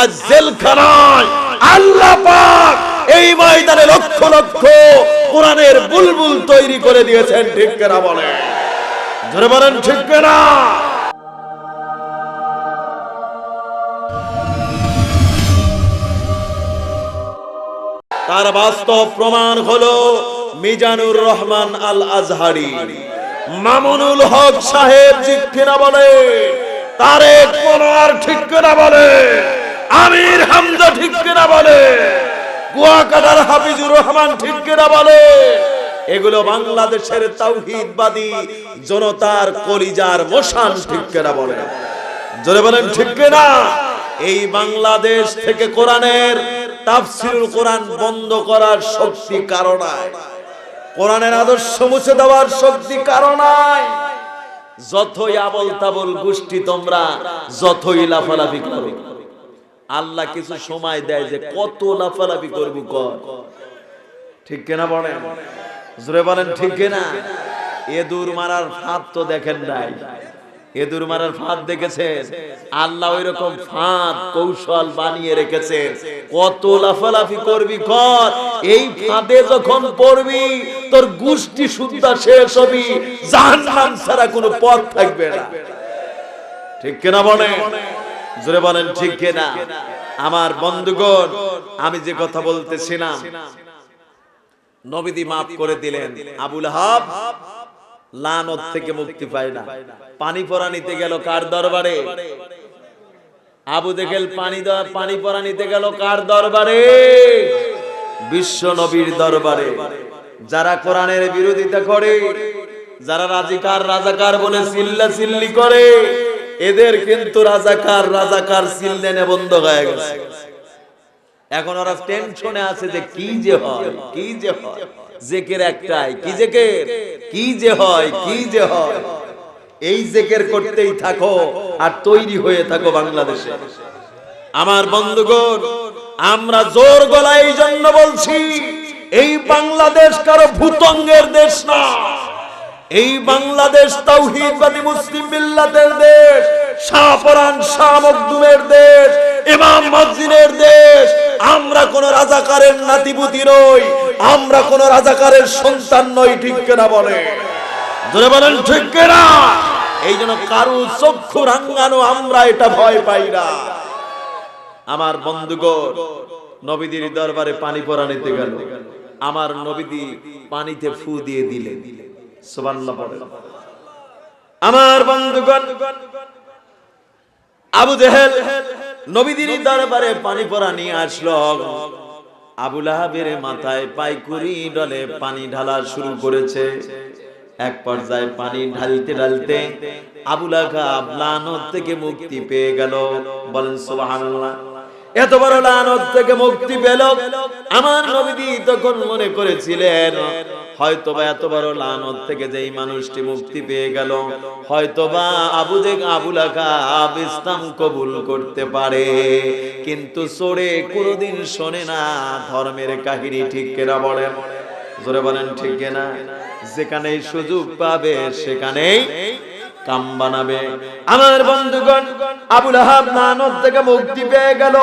আজ আল্লাহ পাক এই ময়দানে লক্ষ লক্ষ কোরআনের বুলবুল তৈরি করে দিয়েছেন, ঠিক কেনা বলে ধরে বলেন, ঠিক কেনা? তার বাস্তব প্রমাণ হলো মিজানুর রহমান আল আজহারি মামুনুল হক সাহেব, ঠিক কিনা বলে তারে তারেক মনোয়ার, ঠিক কিনা বলে আমির হামজা ঠিক কিনা বলে? কুয়াকাটার হাফিজুর রহমান ঠিক কিনা বলে? এগুলো বাংলাদেশের তাওহীদবাদী জনতার কলিজার মশান ঠিক কিনা বলে? জোরে বলেন, ঠিক কিনা? এই বাংলাদেশ থেকে কোরআনের তাফসিরুল কোরআন বন্ধ করার শক্তি কারণায় কোরআনের আদর্শ মুছে দেওয়ার শক্তি কারণায় যতই আবল তাবল গোষ্ঠী তোমরা, যতই লাফালাফি করো আল্লাহ কিছু সময় দেয় যে কত লাফালাফি করবি কর। ঠিক কেনা বলেন? জোরে বলেন ঠিক কেনা? এ দূর মারার ফাঁদ তো দেখেন নাই। এদুর মারার ফাঁদ দেখেছেন। আল্লাহ ওই রকম ফাঁদ কৌশল বানিয়ে রেখেছেন। কত লাফালাফি করবি কর। এই ফাঁদে যখন পড়বি তোর গুষ্টি সুদ্ধা শেষ হবি। জাহান্নাম ছাড়া কোনো পথ থাকবে না। ঠিক কিনা বলে জোরে বলেন, ঠিক কিনা? আমার বন্ধুগণ, আমি যে কথা বলতেছিলাম নবীদি মাফ করে দিলেন। আবুল হাব, লানত থেকে মুক্তি পায় না। পানি পরা নিতে গেল কার দরবারে? আবু দেখেল পানি পানি পরা নিতে গেল কার দরবারে? বিশ্ব নবীর দরবারে। যারা কোরআনের বিরোধিতা করে, যারা রাজিকার রাজাকার বলে চিল্লা চিল্লি করে এদের কিন্তু রাজাকার রাজাকার চিল্লেনে বন্ধ হয়ে গেছে। এখন ওরা টেনশনে আছে যে কি যে হয়, কি যে হয়, জেকের একটাই, কি জেকের, কি যে হয়, কি যে হয়। এই জেকের করতেই থাকো আর তৈরি হয়ে থাকো বাংলাদেশে। আমার বন্ধুগণ, আমরা জোর গলায় এই জন্য বলছি, এই বাংলাদেশ কারও ভূতঙ্গের দেশ না এই বাংলাদেশ তাওহীদবাদী মুসলিম মিল্লাতের দেশ শাহপরান শাহ মখদুমের দেশ, ইমাম মসজিদের দেশ। আমরা কোন রাজাকারের নাতিপুতি নই, আমরা কোন রাজাকারের সন্তান নই, ঠিক কিনা বলে? ধরে বলেন, ঠিক কিনা? এই জন্য কারু চক্ষু রাঙ্গানো আমরা এটা ভয় পাই না। আমার বন্ধুগণ, নবীদের দরবারে পানি পরা নিতে গেল। আমার নবীদি পানিতে ফু দিয়ে দিলে দিলে আমার বন্ধুগণ, আবু জেহেল নবীদের দরবারে পানি পরা নিয়ে আসলো। আবুল আহাবের মাথায় পাইকুরি ডলে পানি ঢালা শুরু করেছে। এক পর্যায়ে পানি ঢালতে ঢালতে আবুল আহাব লানত থেকে মুক্তি পেয়ে গেল। বলেন, সুবহানাল্লাহ। এত বড় লানত থেকে মুক্তি পেল। আমার নবীদি তখন মনে করেছিলেন হয়তোবা এত বড় লানত থেকে যেই মানুষটি মুক্তি পেয়ে গেল, হয়তোবা আবু দেখ আবুল আকাব ইসলাম কবুল করতে পারে। কিন্তু সরে কোনোদিন শোনে না ধর্মের কাহিনী ঠিক কেনা বলেন? জোরে বলেন, ঠিক কেনা? যেখানেই সুযোগ পাবে, সেখানেই কাম বানাবে। আমার বন্ধুগণ আবুল আহাব নানত থেকে মুক্তি পেয়ে গেল।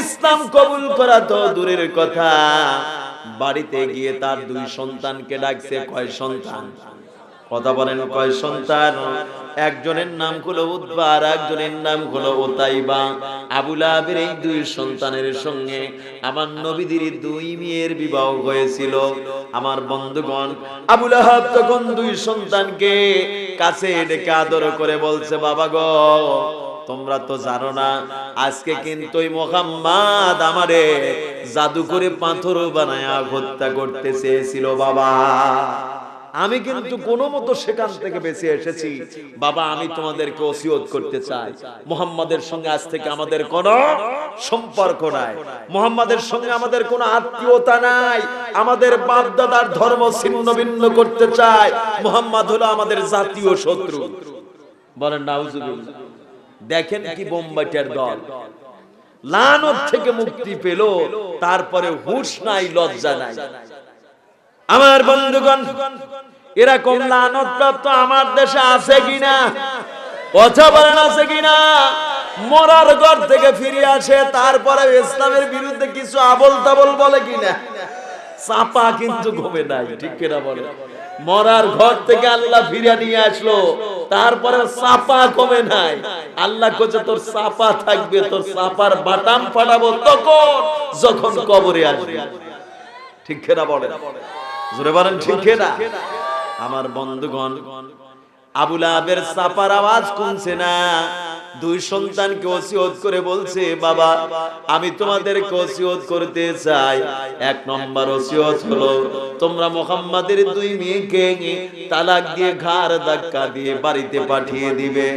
ইসলাম কবুল করা তো দূরের কথা। বাড়িতে গিয়ে তার দুই সন্তানকে ডাকছে, কয় সন্তান? কথা বলেন, কয় সন্তান? একজনের নাম হলো উদ্বা আর একজনের নাম হলো ওতাইবা। আবুল আহাবের এই দুই সন্তানের সঙ্গে আমার নবীদের দুই মেয়ের বিবাহ হয়েছিল। আমার বন্ধুগণ আবুল আহাব তখন দুই সন্তানকে কাছে ডেকে আদর করে বলছে, বাবা গো তোমরা তো জানো না, আজকে কিন্তু মোহাম্মদ আমারে জাদু করে পাথর বানায় হত্যা করতে চেয়েছিল, বাবা। আমি কিন্তু কোনো মতো সেখান থেকে বেঁচে এসেছি। বাবা, আমি তোমাদেরকে ওসিয়ত করতে চাই। মোহাম্মদের সঙ্গে আজ থেকে আমাদের কোনো সম্পর্ক নাই। মোহাম্মদের সঙ্গে আমাদের কোনো আত্মীয়তা নাই। আমাদের বাপ দাদার ধর্ম ছিন্ন ভিন্ন করতে চাই। মোহাম্মদ হলো আমাদের জাতীয় শত্রু। বলেন, নাউজুবিল্লাহ। দেখেন কি বোম্বাইটার দল। লানত থেকে মুক্তি পেল তারপরে হুশ নাই লজ্জা নাই। আমার বন্ধুগণ এরকম লানত প্রাপ্ত আমার দেশে আছে কিনা? কথা বলেন আছে কিনা? মরার ঘর থেকে ফিরে আসে তারপরে ইসলামের বিরুদ্ধে কিছু আবল তাবল বলে কিনা? চাপা কিন্তু ঘুমে নাই ঠিক কিনা বলে। মরার ঘর থেকে আল্লাহ ফিরে নিয়ে আসলো। তারপরে চাপা কমে নাই। আল্লাহ কোচে তোর চাপা থাকবে তোর চাপার বাটাম ফাটাবো তখন যখন কবরে আসবে। ঠিক খেরা বলে জোরে বলেন ঠিক খেরা আমার বন্ধুগণ আবুল আবের চাপার আওয়াজ কমছে না? দুই সন্তানকে ওসিয়ত করে বলছে, বাবা, আমি তোমাদেরকে ওসিয়ত করতে চাই। এক নম্বর ওসিয়ত হলো, তোমরা মোহাম্মদের দুই মেয়েকে তালাক দিয়ে ঘাড় ধাক্কা দিয়ে বাড়িতে পাঠিয়ে দিবে।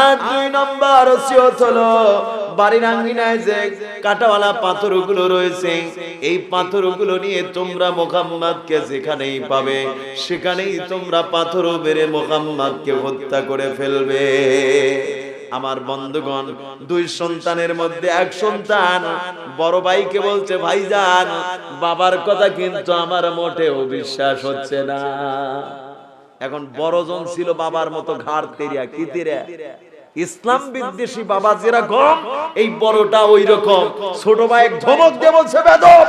আর দুই নম্বর ওসিয়ত হলো বাড়ির আঙ্গিনায় যে কাটাওয়ালা পাথরগুলো রয়েছে, এই পাথরগুলো নিয়ে তোমরা মোহাম্মদকে যেখানেই পাবে, সেখানেই তোমরা পাথর মেরে মোহাম্মদকে হত্যা করে ফেলবে। আমার বন্ধুগণ, দুই সন্তানের মধ্যে এক সন্তান, বড় ভাইকে বলছে, ভাইজান, বাবার কথা কিন্তু আমার মোটেও বিশ্বাস হচ্ছে না। এখন বড়জন ছিল বাবার মতো ঘাড় তেরিয়া, কি তেরিয়া? ইসলাম বিদ্বেষী বাবা যেরকম, এই বড়টা ওই রকম ছোট ভাই ধমক দিয়ে বলছে, বেদব,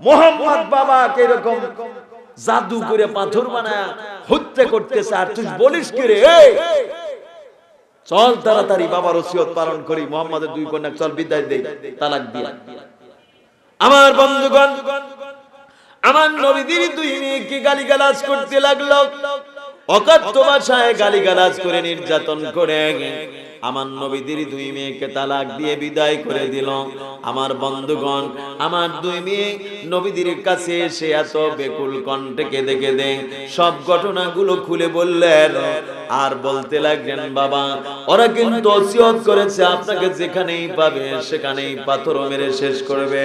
মোহাম্মদ বাবা এরকম জাদু করে পাথর বানায় হত্যা করতেছে, আর তুই বলিস কি রে! চল তাড়াতাড়ি বাবার ওসিয়ত পালন করি, মোহাম্মদের দুই কন্যা, চল বিদায় দেই, তালাক দিয়া। আমার বন্ধুগণ, আমার নবীদের দুই মেয়েকে গালিগালাজ করতে লাগল। অকাত্ত ভাষায় গালিগালাজ করে নির্যাতন করে। আমার নবীদের দুই মেয়েকে তালাক দিয়ে বিদায় করে দিল। আমার বন্ধুগণ, আমার দুই মেয়ে নবীদের কাছে এসে এত বেকুল কণ্ঠে কেঁদে কেঁদে সব ঘটনাগুলো খুলে বললেন। আর বলতে লাগলেন, বাবা, ওরা কিন্তু অসিয়ত করেছে, আপনাকে যেখানেই পাবে সেখানেই পাথর মেরে শেষ করবে।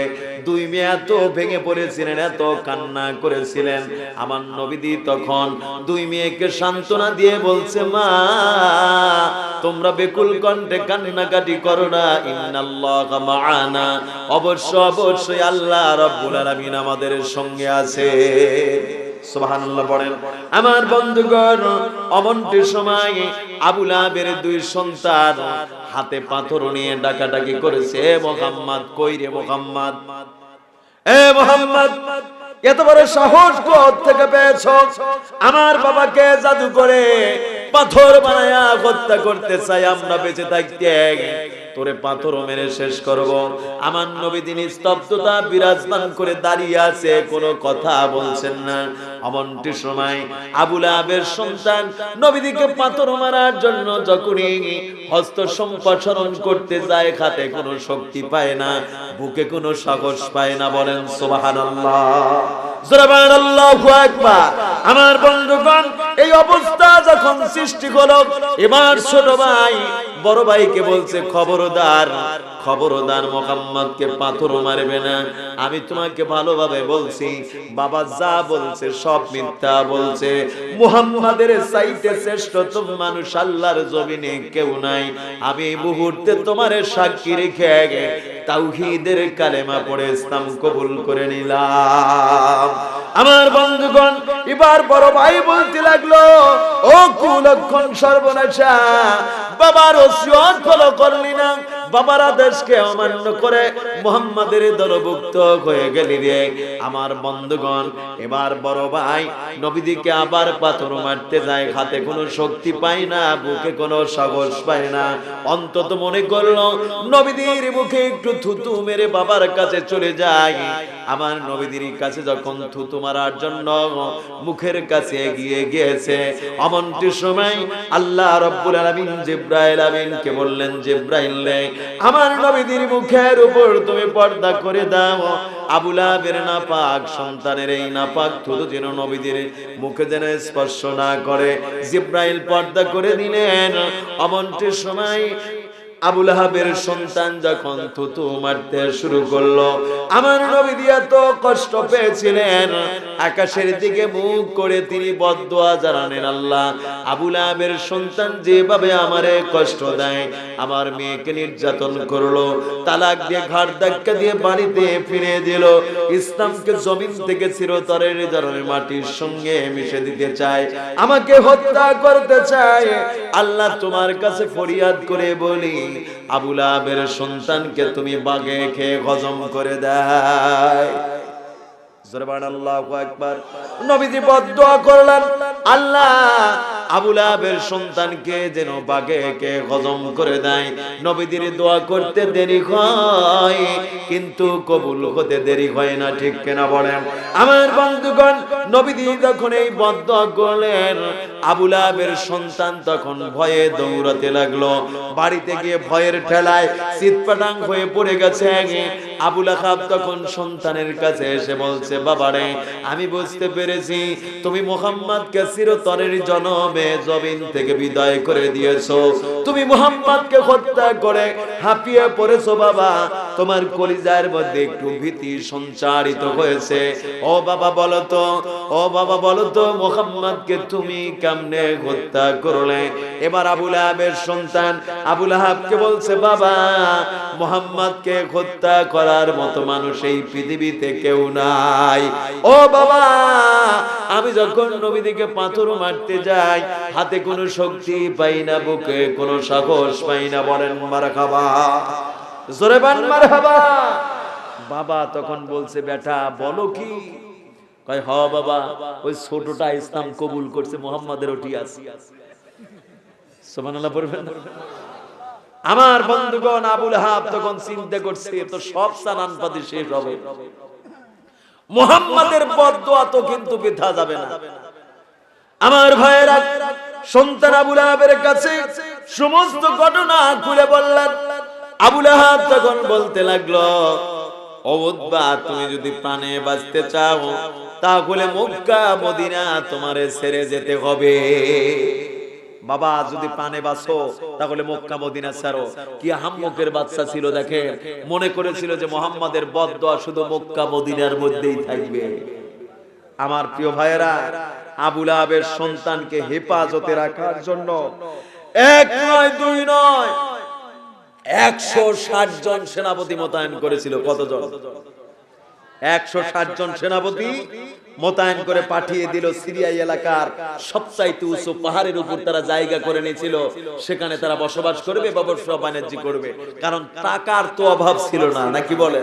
দুই মেয়ে এত ভেঙে পড়েছিলেন, এত কান্না করেছিলেন। আমার নবীদি তখন দুই মেয়েকে সান্ত্বনা দিয়ে বলছে, মা, তোমরা বেকুল কণ্ঠে কান্নাকাটি করো না। ইন্নাল্লাহ মাআনা। অবশ্য, অবশ্যই আল্লাহ রাব্বুল আলামিন আমাদের সঙ্গে আছে। আমার বন্ধুগণ অমন্টের সময় আবুল আবের দুই সন্তান হাতে পাথর নিয়ে ডাকাডাকি করেছে। মোহাম্মদ, কই রে মোহাম্মদ? এ মোহাম্মদ, এত বড় সাহস কোথ থেকে পেয়েছ? আমার বাবাকে জাদু করে পাথর বানায়া হত্যা করতে চাই আমরা বেঁচে থাকতে তোরে পাথর মেরে শেষ করব। আমার নবী তিনি স্তব্ধতা, বিরাজমান করে দাঁড়িয়ে আছে, কোনো কথা বলছেন না। এমনটি সময় আবুল আবের সন্তান নবীদিকে পাথর মারার জন্য যখনই হস্ত সম্প্রসারণ করতে যায়, খাতে কোনো শক্তি পায় না, বুকে কোনো সাহস পায় না, বলেন সুবহানাল্লাহ। আমার বন্ধুগণ, এই অবস্থা যখন সৃষ্টি হলো, এবার ছোট ভাই বড় ভাইকে বলছে খবরদার খবরদার মোহাম্মদকে পাথর মারবে না। আমি তোমাকে ভালোভাবে বলছি, বাবা যা বলছে সব মিথ্যা বলছে। মুহাম্মাদের চাইতে শ্রেষ্ঠতম মানুষ আল্লাহর জমিনে কেউ নাই। আমি এই মুহূর্তে তোমার সাক্ষী রেখে তাওহীদের কালেমা পড়ে ইসলাম কবুল করে নিলাম। আমার বন্ধুগণ, এবার বড় ভাই বলতে লাগল, ও কুলক্ষণ সর্বনাশা, বাবার ওসিয়ত ফলো করলি না। বাবার দেশকে অমান্য করে মোহাম্মদের দলভুক্ত হয়ে গেলি রে। আমার বন্ধুগণ, এবার বড় ভাই, নবীদিকে আবার পাথর মারতে যায়, হাতে কোনো শক্তি পায় না, বুকে কোনো সাহস পায় না। অন্তত মনে করল, নবীদের মুখে একটু থুতু মেরে বাবার কাছে চলে যায়। আমার নবীদের কাছে যখন থুতু মারার জন্য মুখের কাছে এগিয়ে গিয়েছে এমনটি সময় আল্লাহ রব্বুল আলামিন জিব্রাইল আমিনকে বললেন, জিব্রাইল আমার নবীদের মুখের উপর তুমি পর্দা করে দাও। আবুলাবের না পাক সন্তানের এই না পাক থুতু যেন নবীদের মুখে যেন স্পর্শ না করে। জিব্রাইল পর্দা করে দিলেন। এমনটি সময় আবুল আহাবের সন্তান যখন থুতু মারতে শুরু করল, আমার নবী দিয়া তো কষ্ট পেয়েছিলেন। আকাশের দিকে মুখ করে তিনি বদদোয়া জানালেন, আল্লাহ, আবুল আহাবের সন্তান যেভাবে আমারে কষ্ট দেয়, আমার মেয়েকে নির্যাতন করল, তালাক দিয়ে ঘাট ধাক্কা দিয়ে বাড়িতে ফিরে দিল, ইসলামকে জমিন থেকে চিরতরের ধরনের মাটির সঙ্গে মিশে দিতে চায়, আমাকে হত্যা করতে চায়। আল্লাহ তোমার কাছে ফরিয়াদ করে বলি আবুল আবের সন্তানকে তুমি বাগে খেয়ে হজম করে দেয়। আল্লাহু আকবার। নবীজি বদ করলেন, আল্লাহ আবুল আহাবের সন্তানকে যেন বাগে কে হজম করে দেয়। নবীজির দোয়া করতে দেরি হয়, কিন্তু কবুল হতে দেরি হয় না, ঠিক কেনা বলেন? আমার বন্ধুগণ, নবীজি যখন এই বদদোয়া করলেন আবুল আহাবের সন্তান তখন ভয়ে দৌড়াতে লাগল। বাড়িতে গিয়ে ভয়ের ঠেলায় চিৎপাটাং হয়ে পড়ে গেছে। আবুল আহাব তখন সন্তানের কাছে এসে বলছে, বাবারে, আমি বুঝতে পেরেছি, তুমি মোহাম্মদকে চিরতরের জনমে জমিন থেকে বিদায় করে দিয়েছ। তুমি মোহাম্মদকে হত্যা করে হাঁপিয়ে পড়েছো বাবা। তোমার কলিজার মধ্যে একটু ভীতি সঞ্চারিত হয়েছে। ও বাবা, বলো তো, ও বাবা, বলো তো, মোহাম্মদকে তুমি কেমনে হত্যা করলে? এবার আবুল আহাবের সন্তান, আবুল আহাবকে বলছে, বাবা, মোহাম্মদকে হত্যা করার মতো মানুষ এই পৃথিবীতে কেউ নাই। ও বাবা, আমি যখন নবীদিকে পাথর মারতে যাই, হাতে কোনো শক্তি পাই না, বুকে কোনো সাহস পাই না, বলেন, মারা খাবা। জোরে বান মার খাবা বাবা তখন বলছে, বেটা, বলো কি? কয়, হ বাবা, ওই ছোটটা ইসলাম কবুল করছে মোহাম্মদের ওটি আছে সুবহানাল্লাহ পড়বেন আমার বন্ধুগণ আবুল হাব তখন চিন্তা করছে তো সব সানান পাতি শেষ হবে। মোহাম্মদের বদদোয়া তো কিন্তু বৃথা যাবে না। আমার ভাইয়েরা, সন্তান আবুল আহাবের কাছে সমস্ত ঘটনা খুলে বললেন আবুল আহাব তখন বলতে লাগল তুমি যদি প্রাণে বাঁচতে চাও, তাহলে মক্কা, মদিনা তোমারে ছেড়ে যেতে হবে। বাবা, যদি পানে বাসো তাহলে মক্কা, মদিনা ছাড়ো। কি হাম্মকের বাচ্চা ছিল দেখে মনে করেছিল যে মোহাম্মদের বদদোয়া শুধু মক্কা, মদিনার মধ্যেই থাকবে। আমার প্রিয় ভাইয়েরা আবুল আবের সন্তানকে হেফাজতে রাখার জন্য এক নয়, দুই নয় একশো ষাট জন সেনাপতি মোতায়েন করেছিল, কতজন? একশো ষাট জন সেনাপতি মোতায়েন করে পাঠিয়ে দিল সিরিয়া এলাকার সবচাইতে উঁচু পাহাড়ের উপর তারা জায়গা করে নিয়েছিল। সেখানে তারা বসবাস করবে ব্যবসা বাণিজ্য করবে। কারণ টাকার তো অভাব ছিল না, নাকি বলে